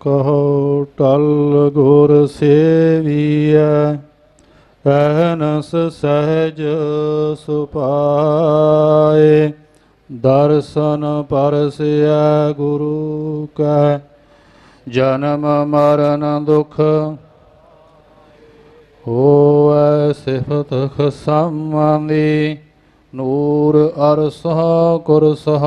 ਕਹੋ ਟਲ ਗੁਰ ਸੇਵੀਐ ਅਹਨਸ ਸਹਿਜ ਸੁਪਾਏ। ਦਰਸ਼ਨ ਪਰਸਿਐ ਗੁਰੂ ਕੈ, ਜਨਮ ਮਰਨ ਦੁਖ ਹੋਵੈ ਸਿਫਤ ਖਸਮੰਦੀ, ਨੂਰ ਅਰਸਹ ਕੁਰਸਹ।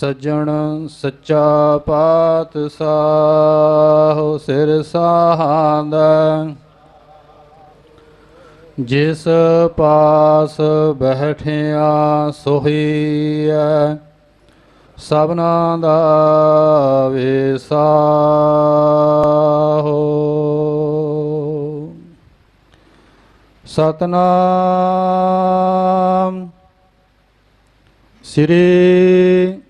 ਸੱਜਣ ਸੱਚਾ ਪਾਤ ਪਾਤਸ਼ਾਹ ਸਿਰ ਸਾਹਾਂਦਾ। ਜਿਸ ਪਾਸ ਬੈਠਿਆ ਸੋਹੀਐ ਸਭਨਾ ਦਾ ਵਿਸਾਹੋ। ਸਤਨਾਮ ਸ੍ਰੀ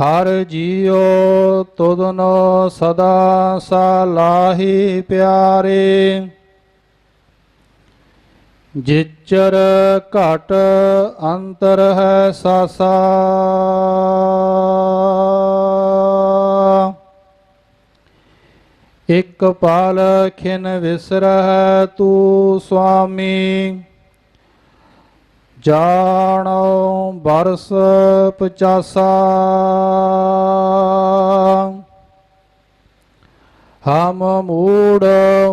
ਹਰ ਜੀਉ ਤੁਧਨੋ ਸਦਾ ਸਲਾਹੀ ਪਿਆਰੇ। ਜਿਚਰ ਘਟ ਅੰਤਰ ਹੈ ਸਾਸਾ। ਇਕ ਪਾਲ ਖਿਨ ਵਿਸਰਹਿ ਤੂ ਸੁਆਮੀ ਜਾਣੋ ਬਰਸ ਪਚਾਸਾ। ਹਮ ਮੂੜ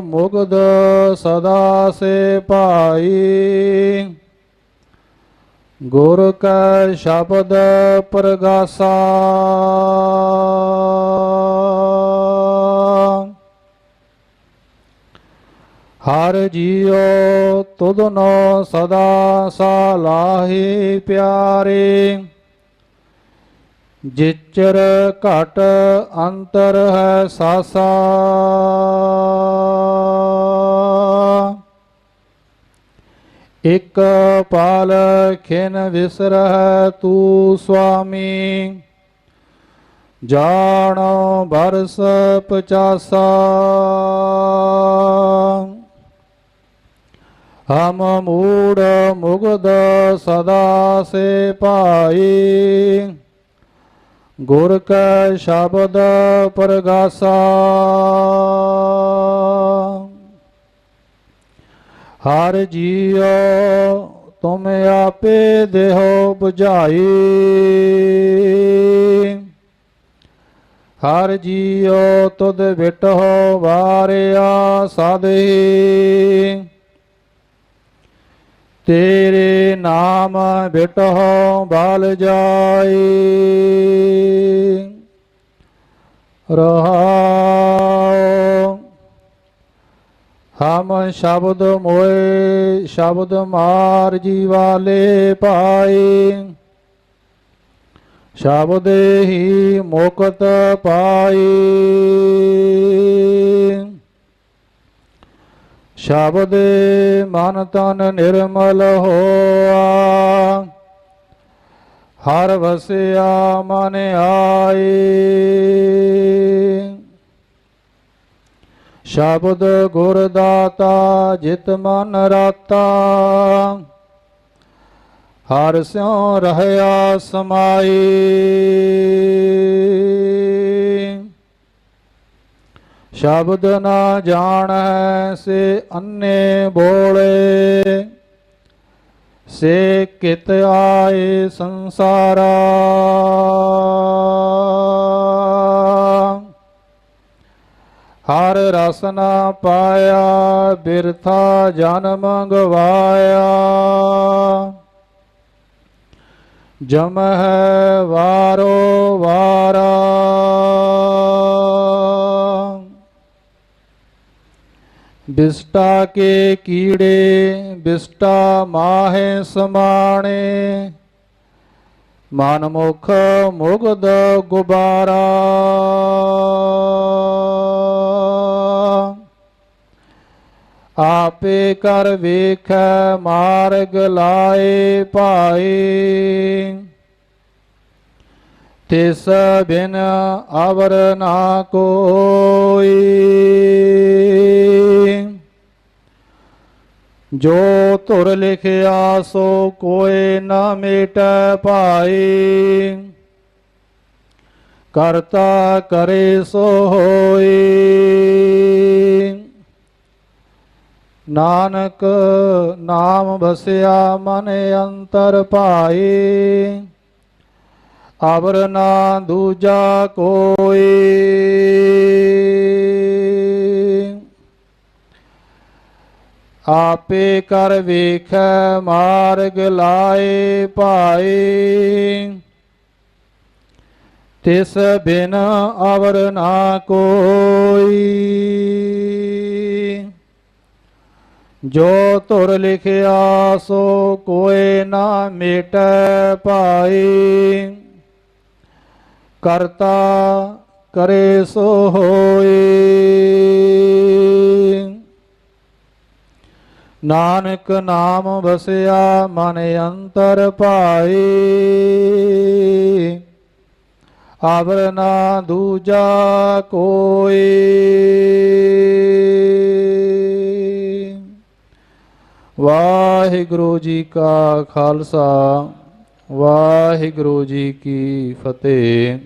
ਮੁਗਦ ਸਦਾ ਸੇ ਭਾਈ। ਗੁਰ ਕੈ ਸ਼ਬਦ ਪ੍ਰਗਾਸਾ। ਹਰ ਜੀਉ ਤੁਧਨੋ ਸਦਾ ਸਾਲਾਹੀ ਪਿਆਰੇ। ਜਿਚਰ ਘਟ ਅੰਤਰ ਹੈ ਸਾਸਾ। ਇਕ ਪਾਲ ਖਿਨ ਵਿਸਰਹਿ ਤੂ ਸੁਆਮੀ। ਜਾਣੋ ਬਰਸ ਪਚਾਸਾ। ਹਮ ਮੂੜ ਮੁਗਦ ਸਦਾ ਸੇ ਭਾਈ। ਗੁਰ ਕੈ ਸ਼ਬਦ ਪਰਗਾਸਾ। ਹਰ ਜੀਉ ਤੁਮ ਆਪੇ ਦੇਹੋ 부ਝਾਈ ਹਰ ਜੀਉ ਤੁਧ ਵਿਟਹੁ ਵਾਰਿਆ ਸਾਧੇ ਤੇਰੇ ਨਾਮ ਬਿਟਹੁ ਬਲ ਜਾਈ ਰਹਾਉ। ਹਮ ਸ਼ਬਦ ਮੋਏ, ਸ਼ਬਦ ਮਾਰ ਜੀਵਾਲੇ ਪਾਏ। ਸ਼ਬਦ ਹੀ ਮੁਕਤ ਪਾਏ। ਸ਼ਬਦ ਮਨ ਤਨ ਨਿਰਮਲ ਹੋਆ। ਹਰ ਵਸਿਆ ਮਨ ਆਈ। ਸ਼ਬਦ ਗੁਰ ਦਾਤਾ ਜਿਤ ਮਨ ਰਾਤਾ। ਹਰ ਸਿਉ ਰਹਿਆ ਸਮਾਈ। ਸ਼ਬਦ ਨਾ ਜਾਣੈ ਸੇ ਅੰਨੇ ਬੋਲੇ। ਸੇ ਕਿਤ ਆਏ ਸੰਸਾਰਾ। ਹਰ ਰਸ ਨਾ ਪਾਇਆ, ਬਿਰਥਾ ਜਨਮ ਗਵਾਇਆ। ਜਮ ਹੈ ਵਾਰੋ ਵਾਰਾ ਬਿਸਟਾ ਕੇ ਕੀੜੇ, ਬਿਸਟਾ ਮਾਹੇ ਸਮਾਣੇ। ਮਨਮੁਖ ਮੁਗਦ ਗੁਬਾਰਾ। ਆਪੇ ਕਰ ਵੇਖੈ ਮਾਰਗ ਲਾਏ ਭਾਈ ਤਿਸ ਬਿਨ ਅਵਰ ਨਾ ਕੋਈ। ਜੋ ਧੁਰ ਲਿਖਿਆ ਸੋ ਕੋਏ ਨਾ ਮੇਟੈ ਭਾਈ। ਕਰਤਾ ਕਰੇ ਸੋ ਹੋਈ। ਨਾਨਕ ਨਾਮ ਵਸਿਆ ਮਨ ਅੰਤਰ ਭਾਈ। ਅਵਰ ਨਾ ਦੂਜਾ ਕੋਈ। ਆਪੇ ਕਰ ਵੇਖੈ ਮਾਰਗ ਲਾਏ ਭਾਈ ਤਿਸ ਬਿਨ ਅਵਰ ਨਾ ਕੋਈ। ਜੋ ਤੁਰ ਲਿਖਿਆ ਸੋ ਕੋਏ ਨਾ ਮੇਟੈ ਭਾਈ ਕਰਤਾ ਕਰੇ ਸੋ ਹੋਈ ਨਾਨਕ ਨਾਮ ਵਸਿਆ ਮਨ ਅੰਤਰ ਪਾਏ ਆਵਰ ਨਾ ਦੂਜਾ ਕੋਈ ਵਾਹਿਗੁਰੂ ਜੀ ਕਾ ਖਾਲਸਾ, ਵਾਹਿਗੁਰੂ ਜੀ ਕੀ ਫਤਿਹ।